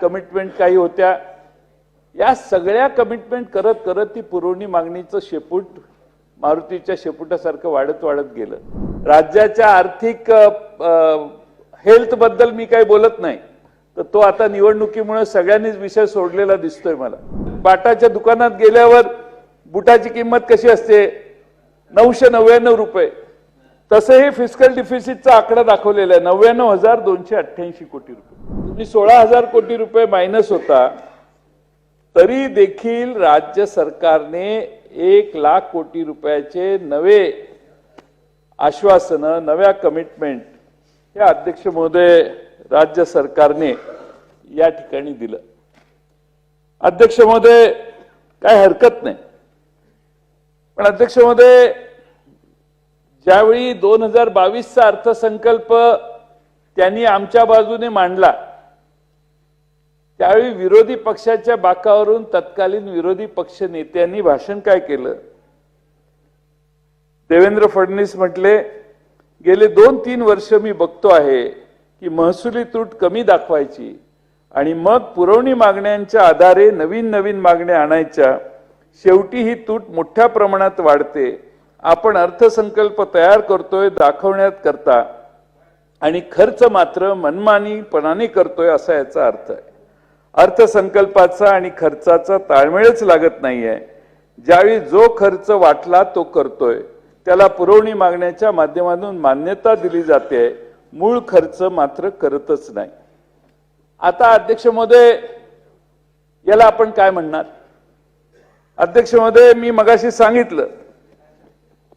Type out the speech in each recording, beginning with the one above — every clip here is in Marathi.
कमिटमेंट काही होत्या या सगळ्या कमिटमेंट करत करत ती पुरवणी मागणीचं शेपूट मारुतीच्या शेपुटासारखं वाढत वाढत गेलं. राज्याच्या आर्थिक हेल्थबद्दल मी काही बोलत नाही तर तो आता निवडणुकीमुळे सगळ्यांनीच विषय सोडलेला दिसतोय मला. बाटाच्या दुकानात गेल्यावर बुटाची किंमत कशी असते? नऊशे नव्याण्णव रुपये. तसंही फिजिकल डिफिसिटचा आकडा दाखवलेला आहे नव्याण्णव हजार दोनशे अठ्ठ्याऐंशी कोटी रुपये. म्हणजे सोळा हजार कोटी रुपये मायनस होता तरी देखील राज्य सरकारने एक लाख कोटी रुपयाचे नवे आश्वासनं नव्या कमिटमेंट हे अध्यक्ष महोदय राज्य सरकारने या ठिकाणी दिलं. अध्यक्ष महोदय काय हरकत नाही. पण अध्यक्ष महोदय ज्यावेळी दोन हजार बावीसचा अर्थसंकल्प त्यांनी आमच्या बाजूने मांडला त्यावेळी विरोधी पक्षाच्या बाकावरून तत्कालीन विरोधी पक्ष नेत्यांनी भाषण काय केलं? देवेंद्र फडणवीस म्हटले गेले दोन तीन वर्ष मी बघतो आहे की महसुली तूट कमी दाखवायची आणि मग पुरवणी मागण्यांच्या आधारे नवीन नवीन मागण्या आणायच्या. शेवटी ही तूट मोठ्या प्रमाणात वाढते. आपण अर्थसंकल्प तयार करतोय दाखवण्यात करता आणि खर्च मात्र मनमानीपणाने करतोय असा याचा अर्थ आहे. अर्थसंकल्पाचा आणि खर्चाचा ताळमेळच लागत नाहीये. ज्यावेळी जो खर्च वाटला तो करतोय. त्याला पुरवणी मागण्याच्या माध्यमातून मान्यता दिली जाते. मूळ खर्च मात्र करतच नाही. आता अध्यक्ष महोदय याला आपण काय म्हणणार? अध्यक्ष महोदय मी मगाशी सांगितलं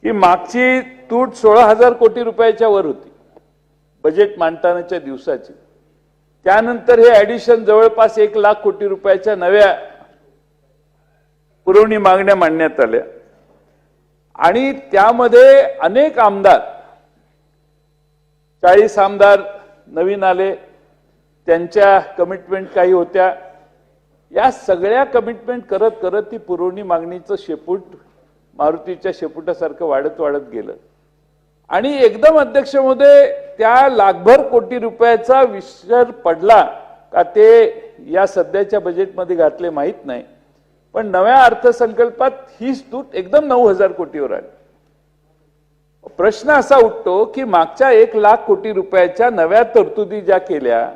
की मागची तूट सोळा हजार कोटी रुपयाच्या वर होती. बजेट मांडतानाच्या दिवसाची. त्यानंतर हे ऍडिशन जवळपास एक लाख कोटी रुपयाच्या नव्या पुरवणी मागण्या मांडण्यात आल्या. आणि त्यामध्ये अनेक आमदार चाळीस आमदार नवीन आले. त्यांच्या कमिटमेंट काही होत्या. या सगळ्या कमिटमेंट करत करत ती पुरवणी मागणीचं शेपूट मारुतीच्या शेपुटासारखं वाढत वाढत गेलं. आणि एकदम अध्यक्ष त्या लाखभर कोटी रुपयाचा विसर पडला का ते या सध्याच्या बजेटमध्ये घातले माहीत नाही. पण नव्या अर्थसंकल्पात ही तूट एकदम नऊ हजार कोटीवर आली. प्रश्न असा उठतो की मागच्या एक लाख कोटी रुपयाच्या नव्या तरतुदी ज्या केल्या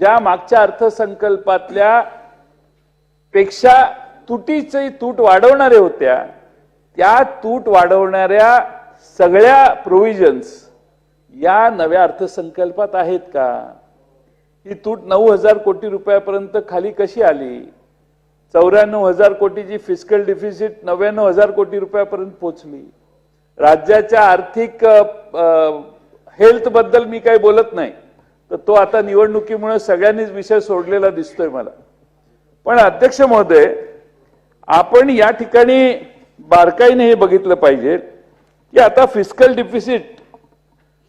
ज्या मागच्या अर्थसंकल्पातल्या पेक्षा तुटीची तूट वाढवणाऱ्या होत्या त्या तूट वाढवणाऱ्या सगळ्या प्रोव्हिजन्स या नव्या अर्थसंकल्पात आहेत का? ही तूट नऊ हजार कोटी रुपयापर्यंत खाली कशी आली? चौऱ्याण्णव हजार कोटीची फिस्कल डिफिसिट नव्याण्णव हजार कोटी रुपयापर्यंत पोहोचली राज्याच्या आर्थिक हेल्थबद्दल मी काही बोलत नाही. तर तो आता निवडणुकीमुळे सगळ्यांनीच विषय सोडलेला दिसतोय मला. पण अध्यक्ष महोदय आपण या ठिकाणी बारकाईने हे बघितलं पाहिजे की आता फिस्कल डिफिसिट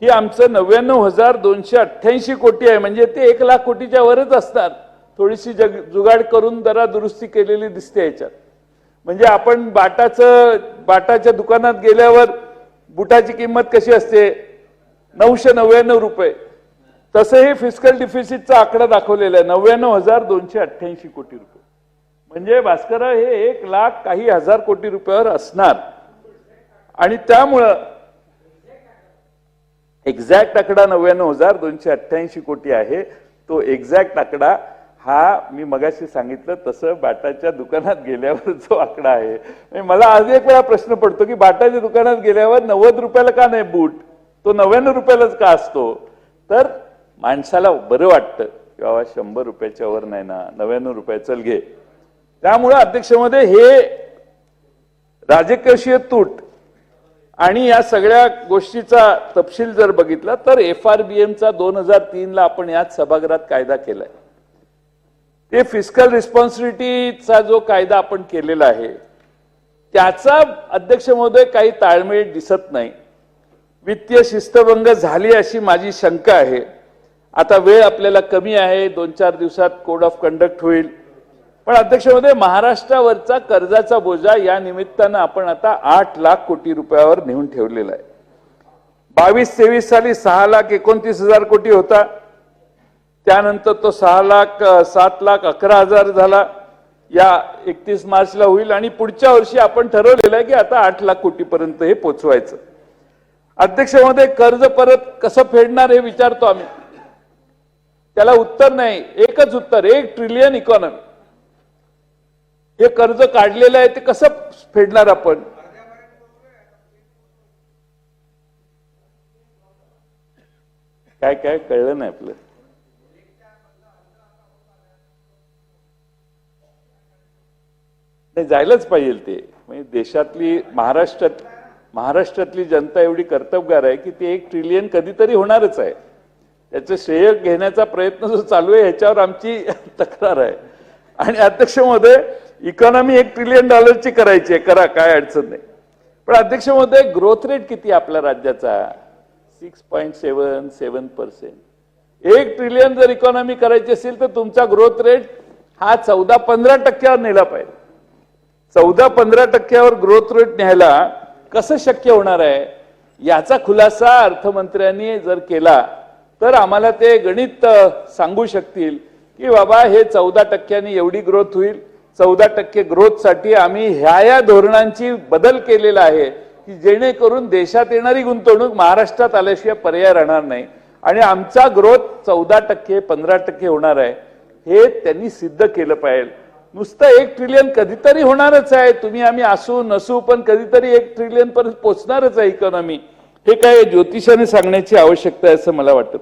हे आमचं नव्याण्णव हजार दोनशे अठ्ठ्याऐंशी कोटी आहे. म्हणजे ते एक लाख कोटीच्या वरच असतात. थोडीशी जग जुगाड करून जरा दुरुस्ती केलेली दिसते याच्यात. म्हणजे आपण बाटाचं बाटाच्या दुकानात गेल्यावर बुटाची किंमत कशी असते? नऊशे नव्याण्णव रुपये. तसंही फिजिकल डिफिसिटचा आकडा दाखवलेला आहे. नव्याण्णव हजार दोनशे अठ्ठ्याऐंशी कोटी रुपये. म्हणजे भास्कर हे एक लाख काही हजार कोटी रुपयावर असणार. आणि त्यामुळं एक्झॅक्ट आकडा नव्याण्णव हजार दोनशे अठ्ठ्याऐंशी कोटी आहे. तो एक्झॅक्ट आकडा हा मी मगाशी सांगितलं तसं बाटाच्या दुकानात गेल्यावर जो आकडा आहे. म्हणजे मला आज एक वेळा प्रश्न पडतो की बाटाच्या दुकानात गेल्यावर नव्वद रुपयाला का नाही बूट? तो नव्याण्णव रुपयालाच का असतो? तर माणसाला बरं वाटतं की बाबा शंभर रुपयाच्या वर नाही ना नव्याण्णव रुपये चल घे. त्यामुळं अध्यक्षमध्ये हे राजकीय तूट आणि या सगळ्या गोष्टीचा तपशील जर बघितला तर एफ आर बी एमचा दोन हजार तीनला आपण याच सभागृहात कायदा केलाय. ते फिस्कल रिस्पॉन्सिबिलिटीचा जो कायदा आपण केलेला आहे त्याचा अध्यक्ष महोदय काही ताळमेळ दिसत नाही. वित्तीय शिस्तभंग झाली अशी माझी शंका आहे. आता वेळ आपल्याला कमी आहे दोन चार दिवसात कोड ऑफ कंडक्ट होईल. पण अध्यक्ष महोदय महाराष्ट्रावरचा कर्जाचा बोजा या निमित्तानं आपण आता आठ लाख कोटी रुपयावर नेऊन ठेवलेला आहे. बावीस तेवीस साली सहा लाख एकोणतीस हजार कोटी होता. त्यानंतर तो सहा लाख सात लाख अकरा हजार झाला. या एकतीस मार्चला होईल आणि पुढच्या वर्षी आपण ठरवलेलं आहे की आता आठ लाख कोटीपर्यंत हे पोचवायचं. अध्यक्ष कर्ज परत कसं फेडणार हे विचारतो आम्ही. त्याला उत्तर नाही एकच उत्तर एक ट्रिलियन इकॉनॉमी हे कर्ज काढलेलं आहे ते कसं फेडणार आपण? काय काय कळलं नाही आपलं? नाही जायलाच पाहिजे ते. म्हणजे देशातली महाराष्ट्रात महाराष्ट्रातली जनता एवढी कर्तबगार आहे की ते एक ट्रिलियन कधीतरी होणारच आहे. त्याचं श्रेय घेण्याचा प्रयत्न जो चालू आहे ह्याच्यावर आमची तक्रार आहे. आणि अध्यक्ष महोदय इकॉनॉमी एक ट्रिलियन डॉलरची करायची आहे करा काय अडचण नाही. पण अध्यक्ष महोदय ग्रोथ रेट किती आहे आपल्या राज्याचा? Six point seven seven percent एक ट्रिलियन जर इकॉनॉमी करायची असेल तर तुमचा ग्रोथ रेट हा चौदा पंधरा टक्क्यावर नेला पाहिजे. चौदा पंधरा टक्क्यावर ग्रोथ रेट न्यायला कसं शक्य होणार आहे? याचा खुलासा अर्थमंत्र्यांनी जर केला तर आम्हाला ते गणित सांगू शकतील की बाबा हे चौदा टक्क्यांनी एवढी ग्रोथ होईल. चौदा टक्के ग्रोथसाठी आम्ही ह्या या धोरणांची बदल केलेला आहे की जेणेकरून देशात येणारी गुंतवणूक महाराष्ट्रात आल्याशिवाय पर्याय राहणार नाही. आणि आमचा ग्रोथ चौदा टक्के पंधरा टक्के होणार आहे हे त्यांनी सिद्ध केलं पाहिजे. नुसतं एक ट्रिलियन कधीतरी होणारच आहे. तुम्ही आम्ही असू नसू पण कधीतरी एक ट्रिलियन पर्यंत पोहोचणारच आहे इकॉनॉमी हे काय ज्योतिषाने सांगण्याची आवश्यकता आहे असं मला वाटत.